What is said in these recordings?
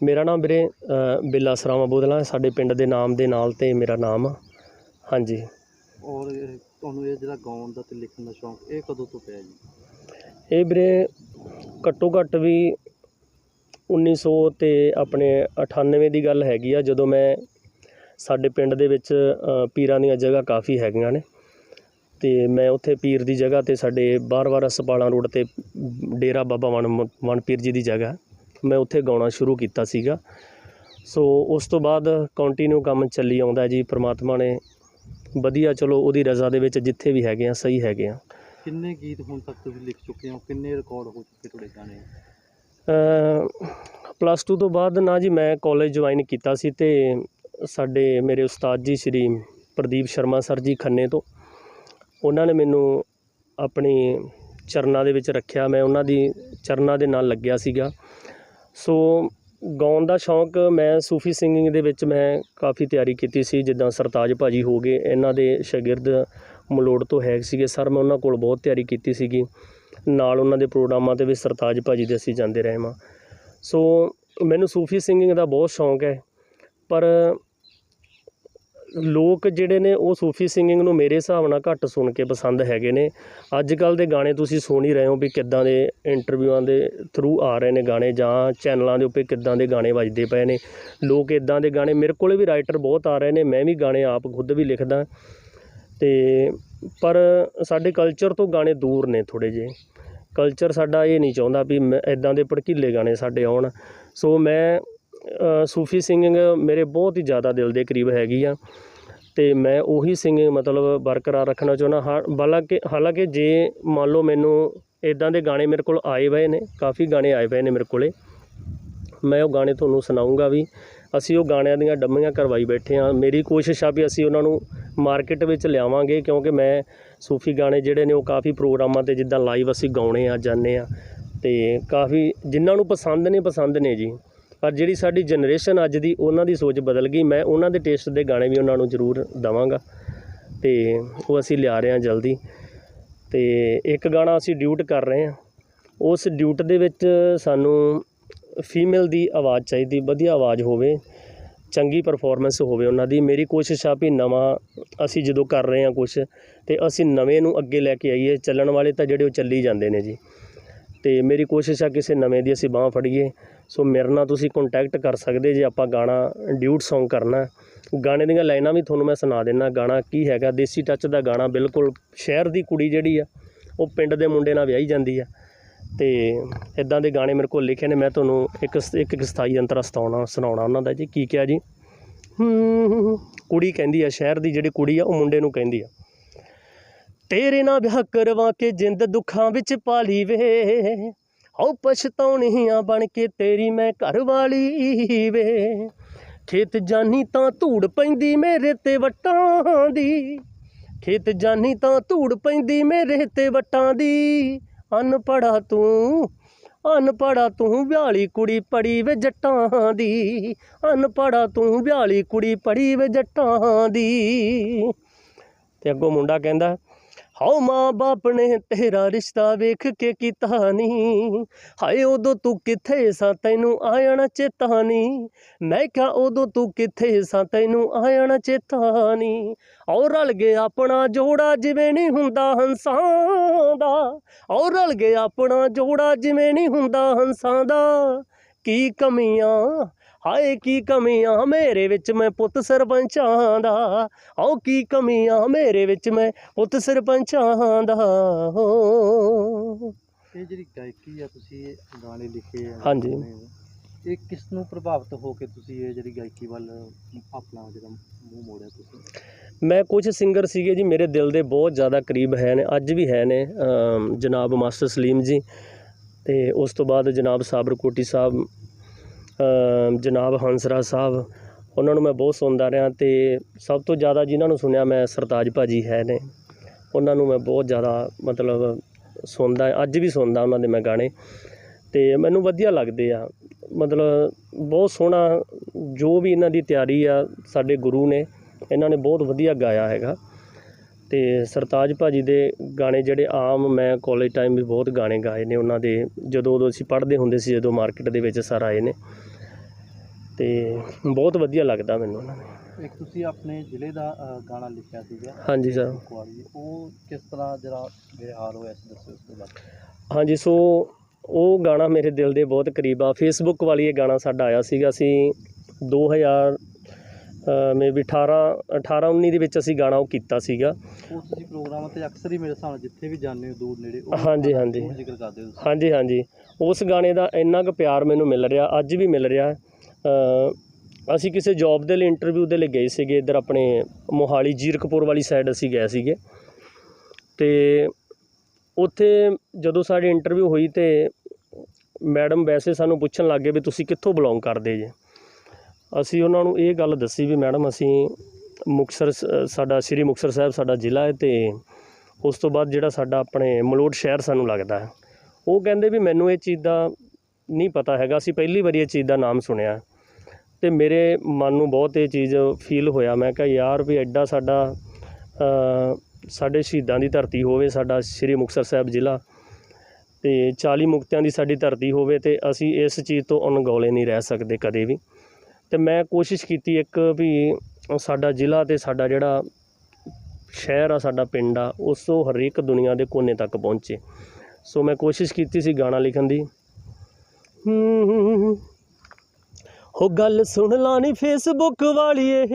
ਮੇਰਾ ਨਾਮ ਵੀਰੇ ਬਿੱਲਾ ਸਰਾਵਾਂ ਬੋਦਲਾ ਸਾਡੇ ਪਿੰਡ ਦੇ ਨਾਮ ਦੇ ਨਾਲ ਤੇ ਮੇਰਾ ਨਾਮ ਆ। ਹਾਂਜੀ। ਔਰ ਇਹ ਤੁਹਾਨੂੰ ਇਹ ਜਿਹੜਾ ਗਾਉਣ ਦਾ ਤੇ ਲਿਖਣ ਦਾ ਸ਼ੌਂਕ ਇਹ ਕਦੋਂ ਤੋਂ ਪਿਆ ਜੀ? ਇਹ ਵੀਰੇ ਘੱਟੋ ਘੱਟ ਵੀ 1900 ਤੇ ਆਪਣੇ 98 ਦੀ ਗੱਲ ਹੈਗੀ ਆ ਜਦੋਂ ਮੈਂ ਸਾਡੇ ਪਿੰਡ ਦੇ ਵਿੱਚ ਪੀਰਾਂ ਦੀਆਂ ਜਗ੍ਹਾ ਕਾਫੀ ਹੈਗੀਆਂ ਨੇ। ਤੇ ਮੈਂ ਉੱਥੇ ਪੀਰ ਦੀ ਜਗ੍ਹਾ ਤੇ ਸਾਡੇ ਬਾਰ-ਬਾਰ ਹਸਪਾਲਾਂ ਰੋਡ ਤੇ ਡੇਰਾ ਬਾਬਾ ਵਣ ਵਣ ਪੀਰ ਜੀ ਦੀ ਜਗ੍ਹਾ। ਮੈਂ ਉੱਥੇ ਗਾਉਣਾ ਸ਼ੁਰੂ ਕੀਤਾ ਸੀਗਾ। ਸੋ ਉਸ ਤੋਂ ਬਾਅਦ ਕੰਟੀਨਿਊ ਕੰਮ ਚੱਲੀ ਆਉਂਦਾ ਜੀ। ਪ੍ਰਮਾਤਮਾ ਨੇ ਵਧੀਆ ਚਲੋ ਉਹਦੀ ਰਜ਼ਾ ਦੇ ਵਿੱਚ ਜਿੱਥੇ ਵੀ ਹੈਗੇ ਆ ਸਹੀ ਹੈਗੇ ਆ। ਕਿੰਨੇ ਗੀਤ ਹੁਣ ਤੱਕ ਤੁਸੀਂ ਲਿਖ ਚੁੱਕੇ ਹੋ? ਕਿੰਨੇ ਰਿਕਾਰਡ ਹੋ ਚੁੱਕੇ ਤੁਹਾਡੇ ਗਾਣੇ? ਪਲੱਸ 2 ਤੋਂ ਬਾਅਦ ਨਾ ਜੀ ਮੈਂ ਕਾਲਜ ਜੁਆਇਨ ਕੀਤਾ ਸੀ ਤੇ ਸਾਡੇ ਮੇਰੇ ਉਸਤਾਦ ਜੀ ਸ਼੍ਰੀ ਪ੍ਰਦੀਪ ਸ਼ਰਮਾ ਸਰ ਜੀ ਖੰਨੇ ਤੋਂ ਉਹਨਾਂ ਨੇ ਮੈਨੂੰ ਆਪਣੀ ਚਰਨਾਂ ਦੇ ਵਿੱਚ ਰੱਖਿਆ। ਮੈਂ ਉਹਨਾਂ ਦੀ ਚਰਨਾਂ ਦੇ ਨਾਲ ਲੱਗਿਆ ਸੀਗਾ। ਸੋ ਗਾਉਣ ਦਾ ਸ਼ੌਂਕ ਮੈਂ ਸੂਫੀ ਸਿੰਗਿੰਗ ਦੇ ਵਿੱਚ ਮੈਂ ਕਾਫੀ ਤਿਆਰੀ ਕੀਤੀ ਸੀ, ਜਿੱਦਾਂ ਸਰਤਾਜ ਭਾਜੀ ਹੋ ਗਏ, ਇਹਨਾਂ ਦੇ ਸ਼ਾਗਿਰਦ ਮਲੋੜ ਤੋਂ ਹੈ ਸੀਗੇ, ਸਰ ਮੈਂ ਉਹਨਾਂ ਕੋਲ ਬਹੁਤ ਤਿਆਰੀ ਕੀਤੀ ਸੀਗੀ। ਨਾਲ ਉਹਨਾਂ ਦੇ ਪ੍ਰੋਗਰਾਮਾਂ ਤੇ ਵੀ ਸਰਤਾਜ ਭਾਜੀ ਦੇ ਅਸੀਂ ਜਾਂਦੇ ਰਹੇ ਹਾਂ। ਸੋ ਮੈਨੂੰ ਸੂਫੀ ਸਿੰਗਿੰਗ ਦਾ ਬਹੁਤ ਸ਼ੌਂਕ ਹੈ, ਪਰ ਲੋਕ ਜਿਹੜੇ ਨੇ ਉਹ ਸੂਫੀ ਸਿੰਗਿੰਗ ਨੂੰ ਮੇਰੇ ਹਿਸਾਬ ਨਾਲ ਘੱਟ ਸੁਣ ਕੇ ਪਸੰਦ ਹੈਗੇ ਨੇ। ਅੱਜ ਕੱਲ ਦੇ ਗਾਣੇ ਤੁਸੀਂ ਸੁਣ ਹੀ ਰਹੇ ਹੋ ਵੀ ਕਿੱਦਾਂ ਦੇ ਇੰਟਰਵਿਊਆਂ ਦੇ ਥਰੂ ਆ ਰਹੇ ਨੇ ਗਾਣੇ ਜਾਂ ਚੈਨਲਾਂ ਦੇ ਉੱਤੇ ਕਿੱਦਾਂ ਦੇ ਗਾਣੇ ਵੱਜਦੇ ਪਏ ਨੇ। ਲੋਕ ਇਦਾਂ ਦੇ ਗਾਣੇ, ਮੇਰੇ ਕੋਲੇ ਵੀ ਰਾਈਟਰ ਬਹੁਤ ਆ ਰਹੇ ਨੇ, ਮੈਂ ਵੀ ਗਾਣੇ ਆਪ ਖੁਦ ਵੀ ਲਿਖਦਾ। ਤੇ ਪਰ ਸਾਡੇ ਕਲਚਰ ਤੋਂ ਗਾਣੇ ਦੂਰ ਨੇ ਥੋੜੇ ਜਿਹੇ। ਕਲਚਰ ਸਾਡਾ ਇਹ ਨਹੀਂ ਚਾਹੁੰਦਾ ਵੀ ਇਦਾਂ ਦੇ ਭੜਕੀਲੇ ਗਾਣੇ ਸਾਡੇ ਆਉਣ। ਸੋ ਮੈਂ ਸੂਫੀ ਸਿੰਗਿੰਗ ਮੇਰੇ ਬਹੁਤ ਹੀ ਜ਼ਿਆਦਾ ਦਿਲ ਦੇ ਕਰੀਬ ਹੈਗੀ ਆ। ਤੇ ਮੈਂ ਉਹੀ ਸਿੰਗਿੰਗ ਮਤਲਬ ਬਰਕਰਾਰ ਰੱਖਣਾ ਚਾਹੁੰਦਾ ਹਾਂ। ਹਾਲਾਂਕਿ ਹਾਲਾਂਕਿ ਜੇ ਮੰਨ ਲਓ ਮੈਨੂੰ ਇਦਾਂ ਦੇ ਗਾਣੇ ਮੇਰੇ ਕੋਲ ਆਏ ਪਏ ਨੇ, ਕਾਫੀ ਗਾਣੇ ਆਏ ਪਏ ਨੇ ਮੇਰੇ ਕੋਲੇ, ਮੈਂ ਉਹ ਗਾਣੇ ਤੁਹਾਨੂੰ ਸੁਣਾਉਂਗਾ ਵੀ। ਅਸੀਂ ਉਹ ਗਾਣਿਆਂ ਦੀਆਂ ਡੰਮੀਆਂ ਕਰਵਾਈ ਬੈਠੇ ਹਾਂ। ਮੇਰੀ ਕੋਸ਼ਿਸ਼ ਆ ਵੀ ਅਸੀਂ ਉਹਨਾਂ ਨੂੰ ਮਾਰਕੀਟ ਵਿੱਚ ਲਿਆਵਾਂਗੇ, ਕਿਉਂਕਿ ਮੈਂ ਸੂਫੀ ਗਾਣੇ ਜਿਹੜੇ ਨੇ ਉਹ ਕਾਫੀ ਪ੍ਰੋਗਰਾਮਾਂ ਤੇ ਜਿੱਦਾਂ ਲਾਈਵ ਅਸੀਂ ਗਾਉਣੇ ਆ, ਜਾਂਦੇ ਆ। ਤੇ ਕਾਫੀ, ਜਿਨ੍ਹਾਂ ਨੂੰ ਪਸੰਦ ਨੇ ਪਸੰਦ ਨੇ ਜੀ। ਪਰ ਜਿਹੜੀ ਸਾਡੀ ਜਨਰੇਸ਼ਨ ਅੱਜ ਦੀ, ਉਹਨਾਂ ਦੀ ਸੋਚ ਬਦਲ ਗਈ। ਮੈਂ ਉਹਨਾਂ ਦੇ ਟੇਸਟ ਦੇ ਗਾਣੇ ਵੀ ਉਹਨਾਂ ਨੂੰ ਜ਼ਰੂਰ ਦਵਾਂਗਾ। ਤੇ ਉਹ ਅਸੀਂ ਲਿਆ ਰਹੇ ਹਾਂ ਜਲਦੀ। ਤੇ ਇੱਕ ਗਾਣਾ ਅਸੀਂ ਡਿਊਟ ਕਰ ਰਹੇ ਹਾਂ। ਉਸ ਡਿਊਟ ਦੇ ਵਿੱਚ ਸਾਨੂੰ ਫੀਮੇਲ ਦੀ ਆਵਾਜ਼ ਚਾਹੀਦੀ, ਵਧੀਆ ਆਵਾਜ਼ ਹੋਵੇ, ਚੰਗੀ ਪਰਫਾਰਮੈਂਸ ਹੋਵੇ ਉਹਨਾਂ ਦੀ। ਮੇਰੀ ਕੋਸ਼ਿਸ਼ ਆ ਵੀ ਨਵਾਂ ਅਸੀਂ ਜਦੋਂ ਕਰ ਰਹੇ ਹਾਂ ਕੁਝ ਤੇ ਅਸੀਂ ਨਵੇਂ ਨੂੰ ਅੱਗੇ ਲੈ ਕੇ ਆਈਏ। ਚੱਲਣ ਵਾਲੇ ਤਾਂ ਜਿਹੜੇ ਉਹ ਚੱਲੀ ਜਾਂਦੇ ਨੇ ਜੀ। ਤੇ ਮੇਰੀ ਕੋਸ਼ਿਸ਼ ਆ ਕਿਸੇ ਨਵੇਂ ਦੀ ਅਸੀਂ ਬਾਹ ਫੜੀਏ। ਸੋ ਮੇਰੇ ਨਾਲ ਤੁਸੀਂ ਕੰਟੈਕਟ ਕਰ ਸਕਦੇ ਜੇ ਆਪਾਂ ਗਾਣਾ ਡਿਊਟ Song ਕਰਨਾ ਗਾਣੇ ਦੀਆਂ ਲਾਈਨਾਂ ਵੀ ਤੁਹਾਨੂੰ ਮੈਂ ਸੁਣਾ ਦਿੰਦਾ ਗਾਣਾ ਕੀ ਹੈਗਾ। ਦੇਸੀ ਟੱਚ ਦਾ ਗਾਣਾ ਬਿਲਕੁਲ ਸ਼ਹਿਰ ਦੀ ਕੁੜੀ ਜਿਹੜੀ ਆ, ਉਹ ਪਿੰਡ ਦੇ ਮੁੰਡੇ ਨਾਲ ਵਿਆਹੀ ਜਾਂਦੀ ਆ। ਤੇ ਇਦਾਂ ਦੇ ਗਾਣੇ ਮੇਰੇ ਕੋਲ ਲਿਖੇ ਨੇ, ਮੈਂ ਤੁਹਾਨੂੰ ਇੱਕ ਇੱਕ ਇੱਕ ਸਥਾਈ ਅੰਤਰਾ ਸਤਾਉਣਾ, ਸੁਣਾਉਣਾ ਉਹਨਾਂ ਦਾ ਜੀ। ਕੀ ਕਿਹਾ ਜੀ? ਕੁੜੀ ਕਹਿੰਦੀ ਆ, ਸ਼ਹਿਰ ਦੀ ਜਿਹੜੀ ਕੁੜੀ ਆ, ਉਹ ਮੁੰਡੇ ਨੂੰ ਕਹਿੰਦੀ ਆ। ਤੇਰੇ ਨਾਲ ਵਿਆਹ ਕਰਵਾ ਕੇ ਜਿੰਦ ਦੁੱਖਾਂ ਵਿੱਚ ਪਾਲੀ ਵੇ। ਹਉ ਪਛਤਾਉਣੀਆਂ ਬਣ ਕੇ ਤੇਰੀ ਮੈਂ ਘਰ ਵਾਲੀ ਵੇ। ਖੇਤ ਜਾਨੀ ਤਾਂ ਧੂੜ ਪੈਂਦੀ ਮੇਰੇ ਤੇ ਵਟਾਂ ਦੀ। ਖੇਤ ਜਾਨੀ ਤਾਂ ਧੂੜ ਪੈਂਦੀ ਮੇਰੇ ਤੇ ਵਟਾਂ ਦੀ। ਅਨਪੜਾ ਤੂੰ ਅਨਪੜਾ ਤੂੰ ਵਿਆਲੀ ਕੁੜੀ ਪੜੀ ਵੇ ਜੱਟਾਂ ਦੀ। ਅਨਪੜਾ ਤੂੰ ਵਿਆਲੀ ਕੁੜੀ ਪੜੀ ਵੇ ਜੱਟਾਂ ਦੀ। ਤੇ ਅੱਗੋਂ ਮੁੰਡਾ ਕਹਿੰਦਾ ਹਾਉ ਮਾਂ ਬਾਪ ਨੇ ਤੇਰਾ ਰਿਸ਼ਤਾ ਵੇਖ ਕੇ ਕੀਤਾ ਨੀ। ਹਾਏ ਉਦੋਂ ਤੂੰ ਕਿੱਥੇ ਸਾਂ, ਤੈਨੂੰ ਆਇਣਾ ਚੇਤਾ ਨੀ। ਮੈਂ ਕਿਹਾ ਉਦੋਂ ਤੂੰ ਕਿੱਥੇ ਸਾਂ, ਤੈਨੂੰ ਆਇਣਾ ਚੇਤਾ ਨੀ। ਔ ਰਲ ਗਿਆ ਆਪਣਾ ਜੋੜਾ ਜਿਵੇਂ ਨਹੀਂ ਹੁੰਦਾ ਹੰਸਾਂ ਦਾ। ਔ ਰਲ ਗਿਆ ਆਪਣਾ ਜੋੜਾ ਜਿਵੇਂ ਨਹੀਂ ਹੁੰਦਾ ਹੰਸਾਂ ਦਾ। ਕੀ ਕਮੀਆਂ ਹਾਏ ਕੀ ਕਮੀਆਂ ਮੇਰੇ ਵਿੱਚ ਮੈਂ ਪੁੱਤ ਸਰਪੰਚਾਂ ਦਾ ਆਓ ਕੀ ਕਮੀਆਂ ਮੇਰੇ ਵਿੱਚ ਮੈਂ ਪੁੱਤ ਸਰਪੰਚਾਂ ਦਾ ਹੋ। ਇਹ ਜਿਹੜੀ ਗਾਇਕੀ ਆ ਤੁਸੀਂ ਇਹ ਗਾਣੇ ਲਿਖੇ ਆ ਹਾਂਜੀ। ਇਹ ਕਿਸ ਨੂੰ ਪ੍ਰਭਾਵਿਤ ਹੋ ਕੇ ਤੁਸੀਂ ਇਹ ਜਿਹੜੀ ਗਾਇਕੀ ਵੱਲ ਆਪਣਾ ਜਿਹੜਾ ਮੂੰਹ ਮੋੜਿਆ ਤੁਸੀਂ? ਮੈਂ ਕੁਝ ਸਿੰਗਰ ਸੀਗੇ ਜੀ ਮੇਰੇ ਦਿਲ ਦੇ ਬਹੁਤ ਜ਼ਿਆਦਾ ਕਰੀਬ ਹੈ ਨੇ ਅੱਜ ਵੀ ਹੈ ਨੇ ਅਮ ਜਨਾਬ ਮਾਸਟਰ ਸਲੀਮ ਜੀ। ਤੇ ਉਸ ਤੋਂ ਬਾਅਦ ਜਨਾਬ ਸਾਬਰ ਕੋਟੀ ਸਾਹਿਬ ਜਨਾਬ ਹੰਸਰਾ ਸਾਹਿਬ, ਉਹਨਾਂ ਨੂੰ ਮੈਂ ਬਹੁਤ ਸੁਣਦਾ ਰਿਹਾ ਅਤੇ ਸਭ ਤੋਂ ਜ਼ਿਆਦਾ ਜਿਨ੍ਹਾਂ ਨੂੰ ਸੁਣਿਆ ਮੈਂ ਸਰਤਾਜ ਭਾਅ ਜੀ ਹੈ ਨੇ, ਉਹਨਾਂ ਨੂੰ ਮੈਂ ਬਹੁਤ ਜ਼ਿਆਦਾ ਮਤਲਬ ਸੁਣਦਾ, ਅੱਜ ਵੀ ਸੁਣਦਾ ਉਹਨਾਂ ਦੇ ਮੈਂ ਗਾਣੇ ਅਤੇ ਮੈਨੂੰ ਵਧੀਆ ਲੱਗਦੇ ਆ, ਮਤਲਬ ਬਹੁਤ ਸੋਹਣਾ ਜੋ ਵੀ ਇਹਨਾਂ ਦੀ ਤਿਆਰੀ ਆ ਸਾਡੇ ਗੁਰੂ ਨੇ, ਇਹਨਾਂ ਨੇ ਬਹੁਤ ਵਧੀਆ ਗਾਇਆ ਹੈਗਾ ਅਤੇ ਸਰਤਾਜ ਭਾਜੀ ਦੇ ਗਾਣੇ ਜਿਹੜੇ ਆਮ ਮੈਂ ਕਾਲਜ ਟਾਈਮ ਵੀ ਬਹੁਤ ਗਾਣੇ ਗਾਏ ਨੇ ਉਹਨਾਂ ਦੇ, ਜਦੋਂ ਉਦੋਂ ਅਸੀਂ ਪੜ੍ਹਦੇ ਹੁੰਦੇ ਸੀ, ਜਦੋਂ ਮਾਰਕੀਟ ਦੇ ਵਿੱਚ ਸਰ ਆਏ ਨੇ। ਤੇ ਬਹੁਤ ਵਧੀਆ ਲੱਗਦਾ ਮੈਨੂੰ। ਉਹਨਾਂ ਨੇ ਇੱਕ ਤੁਸੀਂ ਆਪਣੇ ਜ਼ਿਲ੍ਹੇ ਦਾ ਅ, ਗਾਣਾ ਲਿਖਿਆ ਸੀਗਾ। ਹਾਂਜੀ ਸਰ। ਕੁਆਰੀ। ਉਹ ਕਿਸ ਤਰ੍ਹਾਂ ਜਰਾ ਹਾਲ ਹੋਇਆ ਸੀ ਦੱਸਿਓ ਉਸ ਤੋਂ ਬਾਅਦ। ਹਾਂਜੀ ਸੋ ਉਹ ਗਾਣਾ ਮੇਰੇ ਦਿਲ ਦੇ ਬਹੁਤ ਕਰੀਬ ਆ। ਫੇਸਬੁੱਕ ਵਾਲੀ ਇਹ ਗਾਣਾ ਸਾਡਾ ਆਇਆ ਸੀਗਾ। ਅਸੀਂ 2000 ਮੇ ਵੀ 18 18 19 ਦੇ ਵਿੱਚ ਅਸੀਂ ਗਾਣਾ ਉਹ ਕੀਤਾ ਸੀਗਾ। ਉਹ ਤੁਸੀਂ ਪ੍ਰੋਗਰਾਮਾਂ ਤੇ ਅਕਸਰ ਹੀ ਮੇਰੇ ਹਿਸਾਬ ਨਾਲ ਜਿੱਥੇ ਵੀ ਜਾਂਦੇ ਹੋ ਦੂਰ ਨੇੜੇ ਉਹ ਹਾਂਜੀ, ਹਾਂਜੀ। ਜ਼ਰੂਰ ਜ਼ਿਕਰ ਕਰਦੇ ਹੋ ਤੁਸੀਂ। ਹਾਂਜੀ ਹਾਂਜੀ। ਉਸ ਗਾਣੇ ਦਾ ਇੰਨਾ ਕੁ ਪਿਆਰ ਮੈਨੂੰ ਮਿਲ ਰਿਹਾ ਅੱਜ ਵੀ ਮਿਲ ਰਿਹਾ। ਅਸੀਂ ਕਿਸੇ ਜੌਬ ਦੇ ਲਈ ਇੰਟਰਵਿਊ ਦੇ ਲਈ ਗਏ ਸੀਗੇ, ਇੱਧਰ ਆਪਣੇ ਮੋਹਾਲੀ ਜੀਰਕਪੁਰ ਵਾਲੀ ਸਾਈਡ ਅਸੀਂ ਗਏ ਸੀਗੇ। ਅਤੇ ਉੱਥੇ ਜਦੋਂ ਸਾਡੀ ਇੰਟਰਵਿਊ ਹੋਈ ਤੇ ਮੈਡਮ ਵੈਸੇ ਸਾਨੂੰ ਪੁੱਛਣ ਲੱਗ ਗਏ ਵੀ ਤੁਸੀਂ ਕਿੱਥੋਂ ਬਿਲੋਂਗ ਕਰਦੇ ਜੇ? ਅਸੀਂ ਉਹਨਾਂ ਨੂੰ ਇਹ ਗੱਲ ਦੱਸੀ ਵੀ ਮੈਡਮ ਅਸੀਂ ਮੁਕਤਸਰ ਸ- ਸਾਡਾ ਸ੍ਰੀ ਮੁਕਤਸਰ ਸਾਹਿਬ ਸਾਡਾ ਜ਼ਿਲ੍ਹਾ ਹੈ ਤੇ ਉਸ ਤੋਂ ਬਾਅਦ ਜਿਹੜਾ ਸਾਡਾ ਆਪਣੇ ਮਲੋਟ ਸ਼ਹਿਰ ਸਾਨੂੰ ਲੱਗਦਾ ਹੈ। ਉਹ ਕਹਿੰਦੇ ਵੀ ਮੈਨੂੰ ਇਹ ਚੀਜ਼ ਦਾ ਨਹੀਂ ਪਤਾ ਹੈਗਾ, ਅਸੀਂ ਪਹਿਲੀ ਵਾਰੀ ਇਹ ਚੀਜ਼ ਦਾ ਨਾਮ ਸੁਣਿਆ। ਅਤੇ ਮੇਰੇ ਮਨ ਨੂੰ ਬਹੁਤ ਇਹ ਚੀਜ਼ ਫੀਲ ਹੋਇਆ। ਮੈਂ ਕਿਹਾ, ਯਾਰ ਵੀ ਐਡਾ ਸਾਡਾ ਸਾਡੇ ਸ਼ਹੀਦਾਂ ਦੀ ਧਰਤੀ ਹੋਵੇ, ਸਾਡਾ ਸ੍ਰੀ ਮੁਕਤਸਰ ਸਾਹਿਬ ਜ਼ਿਲ੍ਹਾ ਤੇ 40 ਮੁਕਤਿਆਂ ਦੀ ਸਾਡੀ ਧਰਤੀ ਹੋਵੇ ਤੇ ਅਸੀਂ ਇਸ ਚੀਜ਼ ਤੋਂ ਅਣਗੌਲੇ ਨਹੀਂ ਰਹਿ ਸਕਦੇ ਕਦੇ ਵੀ। ਤੇ ਮੈਂ ਕੋਸ਼ਿਸ਼ ਕੀਤੀ ਇੱਕ ਵੀ ਸਾਡਾ ਜ਼ਿਲ੍ਹਾ ਤੇ ਸਾਡਾ ਜਿਹੜਾ ਸ਼ਹਿਰ ਆ, ਸਾਡਾ ਪਿੰਡ ਆ, ਉਸ ਤੋਂ ਹਰੇਕ ਦੁਨੀਆ ਦੇ ਕੋਨੇ ਤੱਕ ਪਹੁੰਚੇ। ਸੋ ਮੈਂ ਕੋਸ਼ਿਸ਼ ਕੀਤੀ ਸੀ ਗਾਣਾ ਲਿਖਣ ਦੀ। ਹੂੰ ਹੋ ਗੱਲ ਸੁਣ ਲਾ ਨੀ ਫੇਸਬੁੱਕ ਵਾਲੀਏ।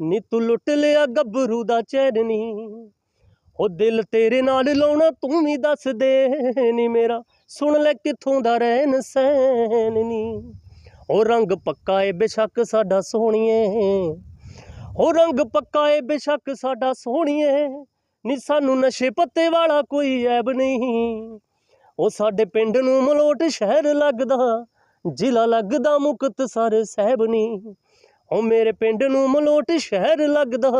ਨੀ ਤੂੰ ਲੁੱਟ ਲਿਆ ਗੱਭਰੂ ਦਾ ਚੈਨ ਨੀ। ਉਹ ਦਿਲ ਤੇਰੇ ਨਾਲ ਲਾਉਣਾ ਤੂੰ ਵੀ ਦੱਸ ਦੇ। ਨੀ ਮੇਰਾ ਸੁਣ ਲੈ ਕਿੱਥੋਂ ਦਾ ਰਹਿਣ ਸੈਨ ਨੀ। ਉਹ ਰੰਗ ਪੱਕਾ ਏ ਬੇਸ਼ੱਕ ਸਾਡਾ ਸੋਹਣੀਏ। ਉਹ ਰੰਗ ਪੱਕਾ ਏ ਬੇਸ਼ੱਕ ਸਾਡਾ ਸੋਹਣੀਏ। ਨੀ ਸਾਨੂੰ ਨਸ਼ੇ ਪੱਤੇ ਵਾਲਾ ਕੋਈ ਐਬ ਨਹੀਂ ਉਹ ਸਾਡੇ ਪਿੰਡ ਨੂੰ ਮਲੋਟ ਸ਼ਹਿਰ ਲੱਗਦਾ। ਜ਼ਿਲ੍ਹਾ ਲੱਗਦਾ ਮੁਕਤਸਰ ਸਾਹਿਬ ਨਹੀਂ ਉਹ ਮੇਰੇ ਪਿੰਡ ਨੂੰ ਮਲੋਟ ਸ਼ਹਿਰ ਲੱਗਦਾ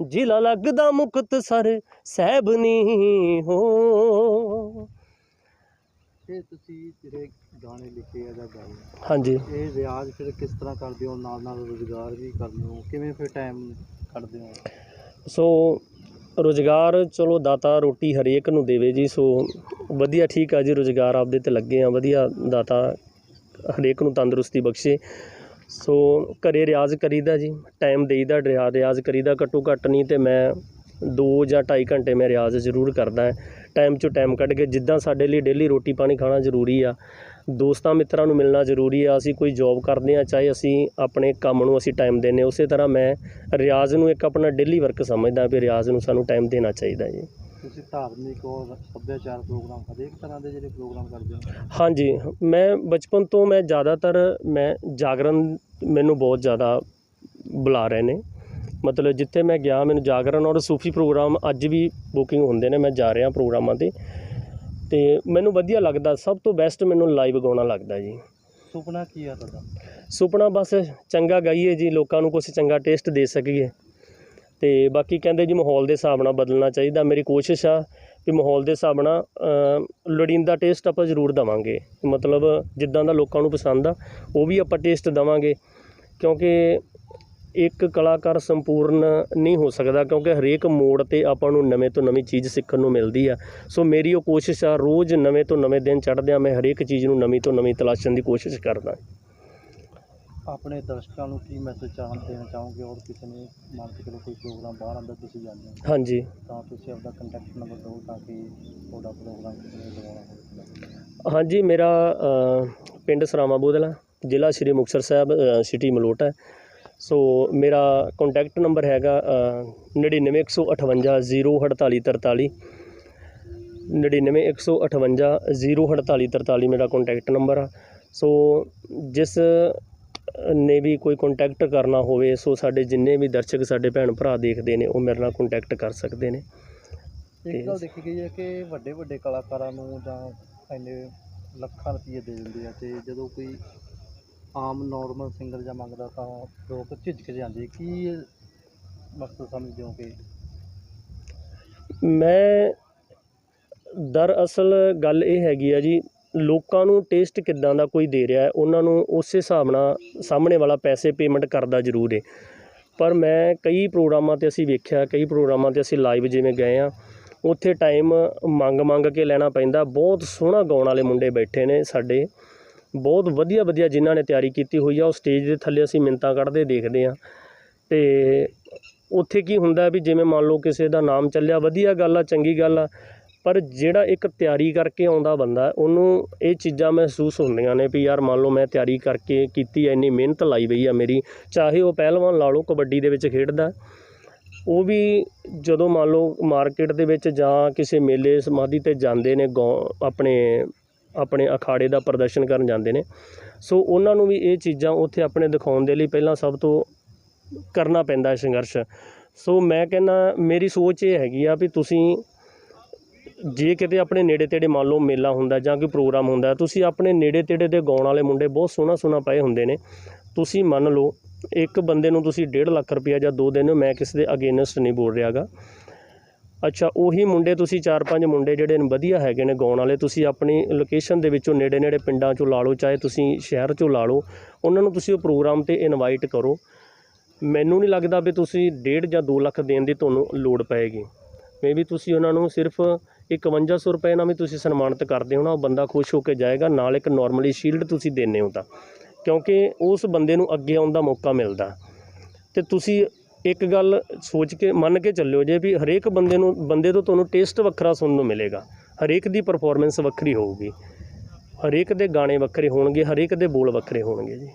ਜ਼ਿਲ੍ਹਾ ਲੱਗਦਾ ਮੁਕਤਸਰ ਸਾਹਿਬ ਨਹੀਂ ਹੋ। ਇਹ ਤੁਸੀਂ ਜਿਹੜੇ ਗਾਣੇ ਲਿਖੇ ਆ ਜਾਂ ਗਾਏ ਹਾਂਜੀ। ਇਹ ਰਿਆਜ਼ ਫਿਰ ਕਿਸ ਤਰ੍ਹਾਂ ਕਰਦੇ ਹੋ? ਨਾਲ ਨਾਲ ਰੋਜ਼ਗਾਰ ਵੀ ਕਰਦੇ ਹੋ? ਕਿਵੇਂ ਫਿਰ ਟਾਈਮ ਕੱਢਦੇ ਹੋ? ਸੋ ਰੁਜ਼ਗਾਰ ਚਲੋ ਦਾਤਾ ਰੋਟੀ ਹਰੇਕ ਨੂੰ ਦੇਵੇ ਜੀ ਸੋ ਵਧੀਆ ਠੀਕ ਆ ਜੀ ਰੁਜ਼ਗਾਰ ਆਪਦੇ ਤੇ ਲੱਗੇ ਆ ਵਧੀਆ ਦਾਤਾ ਹਰੇਕ ਨੂੰ ਤੰਦਰੁਸਤੀ ਬਖਸ਼ੇ। ਸੋ ਘਰੇ ਰਿਆਜ਼ ਕਰੀਦਾ ਜੀ ਟਾਈਮ ਦੇਈਦਾ, ਰਿਆ- ਰਿਆਜ਼ ਕਰੀਦਾ, ਘੱਟੋ ਘੱਟ ਨਹੀਂ ਤੇ ਮੈਂ 2 ਜਾਂ 2.5 ਘੰਟੇ ਮੈਂ ਰਿਆਜ਼ ਜ਼ਰੂਰ ਕਰਦਾ ਟਾਈਮ 'ਚੋਂ ਟਾਈਮ ਕੱਢ ਕੇ ਜਿੱਦਾਂ ਸਾਡੇ ਲਈ ਡੇਲੀ ਰੋਟੀ ਪਾਣੀ ਖਾਣਾ ਜ਼ਰੂਰੀ ਆ, ਦੋਸਤਾਂ ਮਿੱਤਰਾਂ ਨੂੰ ਮਿਲਣਾ ਜ਼ਰੂਰੀ ਆ, ਅਸੀਂ ਕੋਈ ਜੌਬ ਕਰਦੇ ਆ ਚਾਹੇ ਅਸੀਂ ਆਪਣੇ ਕੰਮ ਨੂੰ ਅਸੀਂ ਟਾਈਮ ਦਿੰਦੇ ਉਸੇ ਤਰ੍ਹਾਂ ਮੈਂ ਰਿਆਜ਼ ਨੂੰ ਇੱਕ ਆਪਣਾ ਡੇਲੀ ਵਰਕ ਸਮਝਦਾ ਵੀ ਰਿਆਜ਼ ਨੂੰ ਸਾਨੂੰ ਟਾਈਮ ਦੇਣਾ ਚਾਹੀਦਾ ਜੀ। ਤੁਸੀਂ ਧਾਰਮਿਕ ਔਰ ਸੱਭਿਆਚਾਰ ਪ੍ਰੋਗਰਾਮ ਹਰੇਕ ਤਰ੍ਹਾਂ ਦੇ ਜਿਹੜੇ ਪ੍ਰੋਗਰਾਮ ਕਰਦੇ ਹੋ? ਹਾਂਜੀ ਮੈਂ ਬਚਪਨ ਤੋਂ ਮੈਂ ਜ਼ਿਆਦਾਤਰ ਮੈਂ ਜਾਗਰਣ ਮੈਨੂੰ ਬਹੁਤ ਜ਼ਿਆਦਾ ਬੁਲਾ ਰਹੇ ਨੇ। ਮਤਲਬ ਜਿੱਥੇ ਮੈਂ ਗਿਆ ਮੈਨੂੰ ਜਾਗਰਣ ਔਰ ਸੂਫੀ ਪ੍ਰੋਗਰਾਮ ਅੱਜ ਵੀ ਬੁਕਿੰਗ ਹੁੰਦੇ ਨੇ ਮੈਂ ਜਾ ਰਿਹਾ ਪ੍ਰੋਗਰਾਮਾਂ ਤੇ। ਤੇ ਮੈਨੂੰ ਵਧੀਆ ਲੱਗਦਾ ਸਭ ਤੋਂ ਬੈਸਟ ਮੈਨੂੰ ਲਾਈਵ ਗਾਉਣਾ ਲੱਗਦਾ ਜੀ। ਸੁਪਨਾ ਕੀ ਆ ਤੁਹਾਡਾ? ਸੁਪਨਾ ਬਸ ਚੰਗਾ ਗਾਈਏ ਜੀ ਲੋਕਾਂ ਨੂੰ ਕੁਝ ਚੰਗਾ ਟੇਸਟ ਦੇ ਸਕੀਏ। ਤੇ ਬਾਕੀ ਕਹਿੰਦੇ ਜੀ ਮਾਹੌਲ ਦੇ ਹਿਸਾਬ ਨਾਲ ਬਦਲਣਾ ਚਾਹੀਦਾ। ਮੇਰੀ ਕੋਸ਼ਿਸ਼ ਆ ਵੀ ਮਾਹੌਲ ਦੇ ਹਿਸਾਬ ਨਾਲ ਲੋੜੀਂਦਾ ਟੇਸਟ ਆਪਾਂ ਜ਼ਰੂਰ ਦਵਾਂਗੇ। ਮਤਲਬ ਜਿੱਦਾਂ ਦਾ ਲੋਕਾਂ ਨੂੰ ਪਸੰਦ ਆ, ਉਹ ਵੀ ਆਪਾਂ ਟੇਸਟ ਦਵਾਂਗੇ। ਕਿਉਂਕਿ ਇੱਕ ਕਲਾਕਾਰ ਸੰਪੂਰਨ ਨਹੀਂ ਹੋ ਸਕਦਾ, ਕਿਉਂਕਿ ਹਰੇਕ ਮੋੜ ਤੇ ਆਪਾਂ ਨੂੰ ਨਵੇਂ ਤੋਂ ਨਵੀਂ ਚੀਜ਼ ਸਿੱਖਣ ਨੂੰ ਮਿਲਦੀ ਆ। ਸੋ ਮੇਰੀ ਉਹ ਕੋਸ਼ਿਸ਼ ਆ, ਰੋਜ਼ ਨਵੇਂ ਤੋਂ ਨਵੇਂ ਦਿਨ ਚੜ੍ਹਦਿਆਂ ਮੈਂ ਹਰੇਕ ਚੀਜ਼ ਨੂੰ ਨਵੀਂ ਤੋਂ ਨਵੀਂ ਤਲਾਸ਼ਣ ਦੀ ਕੋਸ਼ਿਸ਼ ਕਰਦਾ। ਆਪਣੇ ਦਰਸ਼ਕਾਂ ਨੂੰ ਕੀ ਮੈਸੇਜ ਚਾਹਣ ਦੇਣਾ ਚਾਹੋਗੇ? ਔਰ ਕਿਸੇ ਨੇ ਮੰਨ ਕੇ ਚਲੋ ਕੋਈ ਪ੍ਰੋਗਰਾਮ ਬਾਹਰ ਅੰਦਰ ਤੁਸੀਂ ਜਾਂਦੇ ਹੋ। ਹਾਂਜੀ। ਤਾਂ ਤੁਸੀਂ ਆਪਦਾ ਕੰਟੈਕਟ ਨੰਬਰ ਦਿਓ ਤਾਂ ਕਿ ਤੁਹਾਡਾ ਪ੍ਰੋਗਰਾਮ ਕਿਸੇ ਨੇ ਲਗਾਉਣਾ ਹੋਵੇ ਹਾਂਜੀ ਮੇਰਾ ਪਿੰਡ ਸਰਾਵਾ ਬੋਦਲਾ ਜ਼ਿਲ੍ਹਾ ਸ਼੍ਰੀ ਮੁਕਤਸਰ ਸਾਹਿਬ ਸਿਟੀ ਮਲੋਟ ਹੈ। ਸੋ ਮੇਰਾ ਕੰਟੈਕਟ ਨੰਬਰ ਹੈਗਾ ਅ, 9915804843 9915804843 ਮੇਰਾ ਕੰਟੈਕਟ ਨੰਬਰ ਆ। ਸੋ ਜਿਸ ਨੇ ਵੀ ਕੋਈ ਕੰਟੈਕਟ ਕਰਨਾ ਹੋਵੇ ਸੋ ਸਾਡੇ ਜਿੰਨੇ ਵੀ ਦਰਸ਼ਕ ਸਾਡੇ ਭੈਣ ਭਰਾ ਦੇਖਦੇ ਨੇ ਉਹ ਮੇਰੇ ਨਾਲ ਕੰਟੈਕਟ ਕਰ ਸਕਦੇ ਨੇ। ਇੱਕ ਗੱਲ ਦੇਖੀ ਗਈ ਹੈ ਕਿ ਵੱਡੇ ਵੱਡੇ ਕਲਾਕਾਰਾਂ ਨੂੰ ਜਾਂ ਇੰਨੇ ਲੱਖਾਂ ਰੁਪਏ ਦੇ ਦਿੰਦੇ ਆ ਤੇ ਜਦੋਂ ਕੋਈ ਆਮ ਨਾਰਮਲ ਸਿੰਗਰ ਜਾਂ ਮੰਗਦਾ ਤਾਂ ਲੋਕ ਝਿਜਕ ਜਾਂਦੇ ਕੀ ਮਕਸਦ ਸਮਝਦੇ ਹੋ ਕਿ ਮੈਂ ਦਰਅਸਲ ਗੱਲ ਇਹ ਹੈਗੀ ਆ ਜੀ ਲੋਕਾਂ ਨੂੰ ਟੇਸਟ ਕਿੱਦਾਂ ਦਾ ਕੋਈ ਦੇ ਰਿਹਾ ਉਹਨਾਂ ਨੂੰ ਉਸ ਹਿਸਾਬ ਨਾਲ ਸਾਹਮਣੇ ਵਾਲਾ ਪੈਸੇ ਪੇਮੈਂਟ ਕਰਦਾ ਜ਼ਰੂਰ ਹੈ ਪਰ ਮੈਂ ਕਈ ਪ੍ਰੋਗਰਾਮਾਂ ਤੇ ਅਸੀਂ ਵੇਖਿਆ, ਕਈ ਪ੍ਰੋਗਰਾਮਾਂ ਤੇ ਅਸੀਂ ਲਾਈਵ ਜਿਵੇਂ ਗਏ ਆ ਉੱਥੇ ਟਾਈਮ ਮੰਗ ਮੰਗ ਕੇ ਲੈਣਾ ਪੈਂਦਾ, ਬਹੁਤ ਸੋਹਣਾ ਗਾਉਣ ਵਾਲੇ ਮੁੰਡੇ ਬੈਠੇ ਨੇ ਸਾਡੇ, ਬਹੁਤ ਵਧੀਆ ਵਧੀਆ ਜਿਨ੍ਹਾਂ ਨੇ ਤਿਆਰੀ ਕੀਤੀ ਹੋਈ ਆ, ਉਹ ਸਟੇਜ ਦੇ ਥੱਲੇ ਅਸੀਂ ਮਿੰਤਾਂ ਕੱਢਦੇ ਦੇਖਦੇ ਆ ਤੇ ਉੱਥੇ ਕੀ ਹੁੰਦਾ ਵੀ ਜਿਵੇਂ ਮੰਨ ਲਓ ਕਿਸੇ ਦਾ ਨਾਮ ਚੱਲਿਆ, ਵਧੀਆ ਗੱਲ ਆ, ਚੰਗੀ ਗੱਲ ਆ ਪਰ ਜਿਹੜਾ ਇੱਕ ਤਿਆਰੀ ਕਰਕੇ ਆਉਂਦਾ ਬੰਦਾ, ਉਹਨੂੰ ਇਹ ਚੀਜ਼ਾਂ ਮਹਿਸੂਸ ਹੁੰਦੀਆਂ ਨੇ ਵੀ ਯਾਰ ਮੰਨ ਲਓ ਮੈਂ ਤਿਆਰੀ ਕਰਕੇ ਕੀਤੀ ਐ ਇੰਨੀ ਮਿਹਨਤ ਲਾਈ ਪਈ ਆ ਮੇਰੀ, ਚਾਹੇ ਉਹ ਪਹਿਲਵਾਨ ਲਾ ਲਓ ਕਬੱਡੀ ਦੇ ਵਿੱਚ ਖੇਡਦਾ, ਉਹ ਵੀ ਜਦੋਂ ਮੰਨ ਲਓ ਮਾਰਕੀਟ ਦੇ ਵਿੱਚ ਜਾਂ ਕਿਸੇ ਮੇਲੇ ਸਮਾਧੀ ਤੇ ਜਾਂਦੇ ਨੇ ਗੌ ਆਪਣੇ ਆਪਣੇ ਅਖਾੜੇ ਦਾ ਪ੍ਰਦਰਸ਼ਨ ਕਰਨ ਜਾਂਦੇ ਨੇ, ਸੋ ਉਹਨਾਂ ਨੂੰ ਵੀ ਇਹ ਚੀਜ਼ਾਂ ਉੱਥੇ ਆਪਣੇ ਦਿਖਾਉਣ ਦੇ ਲਈ ਪਹਿਲਾਂ ਸਭ ਤੋਂ ਕਰਨਾ ਪੈਂਦਾ ਸੰਘਰਸ਼। ਸੋ ਮੈਂ ਕਹਿੰਦਾ, ਮੇਰੀ ਸੋਚ ਇਹ ਹੈਗੀ ਆ ਵੀ ਤੁਸੀਂ ਜੇ ਕਿਤੇ ਆਪਣੇ ਨੇੜੇ ਤੇੜੇ ਮੰਨ ਲਓ ਮੇਲਾ ਹੁੰਦਾ ਜਾਂ ਕੋਈ ਪ੍ਰੋਗਰਾਮ ਹੁੰਦਾ, ਤੁਸੀਂ ਆਪਣੇ ਨੇੜੇ ਤੇੜੇ ਦੇ ਗਾਉਣ ਵਾਲੇ ਮੁੰਡੇ ਬਹੁਤ ਸੋਹਣਾ ਸੋਹਣਾ ਪਏ ਹੁੰਦੇ ਨੇ। ਤੁਸੀਂ ਮੰਨ ਲਓ ਇੱਕ ਬੰਦੇ ਨੂੰ ਤੁਸੀਂ 1.5 ਲੱਖ ਰੁਪਇਆ ਜਾਂ ਦੋ ਦਿਨ ਮੈਂ ਕਿਸੇ ਦੇ ਅਗੇਨਸਟ ਨਹੀਂ ਬੋਲ ਰਿਹਾਗਾ। ਅੱਛਾ, ਉਹੀ ਮੁੰਡੇ ਤੁਸੀਂ ਚਾਰ ਪੰਜ ਮੁੰਡੇ ਜਿਹੜੇ ਨੇ ਵਧੀਆ ਹੈਗੇ ਨੇ ਗਾਉਣ ਵਾਲੇ, ਤੁਸੀਂ ਆਪਣੀ ਲੋਕੇਸ਼ਨ ਦੇ ਵਿੱਚੋਂ ਨੇੜੇ ਨੇੜੇ ਪਿੰਡਾਂ ਚੋਂ ਲਾ ਲਓ, ਚਾਹੇ ਤੁਸੀਂ ਸ਼ਹਿਰ ਚੋਂ ਲਾ ਲਓ, ਉਹਨਾਂ ਨੂੰ ਤੁਸੀਂ ਉਹ ਪ੍ਰੋਗਰਾਮ ਤੇ ਇਨਵਾਈਟ ਕਰੋ। ਮੈਨੂੰ ਨਹੀਂ ਲੱਗਦਾ ਵੀ ਤੁਸੀਂ 1.5 ਜਾਂ 2 ਲੱਖ ਦੇਣ ਦੀ ਤੁਹਾਨੂੰ ਲੋੜ ਪਏਗੀ। ਮੇ ਵੀ ਤੁਸੀਂ ਉਹਨਾਂ ਨੂੰ ਸਿਰਫ 5100 ਰੁਪਏ ਨਾਲ ਵੀ ਤੁਸੀਂ ਸਨਮਾਨਿਤ ਕਰਦੇ ਹੋ ਨਾ, ਉਹ ਬੰਦਾ ਖੁਸ਼ ਹੋ ਕੇ ਜਾਏਗਾ, ਨਾਲ ਇੱਕ ਨਾਰਮਲੀ ਸ਼ੀਲਡ ਤੁਸੀਂ ਦਿੰਦੇ ਹੋ ਤਾਂ। ਕਿਉਂਕਿ ਉਸ ਬੰਦੇ ਨੂੰ ਅੱਗੇ ਆਉਣ ਦਾ ਮੌਕਾ ਮਿਲਦਾ। ਤੇ ਤੁਸੀਂ ਇੱਕ ਗੱਲ ਸੋਚ ਕੇ, ਮੰਨ ਕੇ ਚੱਲਿਓ ਜੇ ਵੀ ਹਰੇਕ ਬੰਦੇ ਨੂੰ, ਬੰਦੇ ਤੋਂ ਤੁਹਾਨੂੰ ਟੇਸਟ ਵੱਖਰਾ ਸੁਣਨ ਨੂੰ ਮਿਲੇਗਾ। ਹਰੇਕ ਦੀ ਪਰਫਾਰਮੈਂਸ ਵੱਖਰੀ ਹੋਊਗੀ। ਹਰੇਕ ਦੇ ਗਾਣੇ ਵੱਖਰੇ ਹੋਣਗੇ, ਹਰੇਕ ਦੇ ਬੋਲ ਵੱਖਰੇ ਹੋਣਗੇ ਜੀ।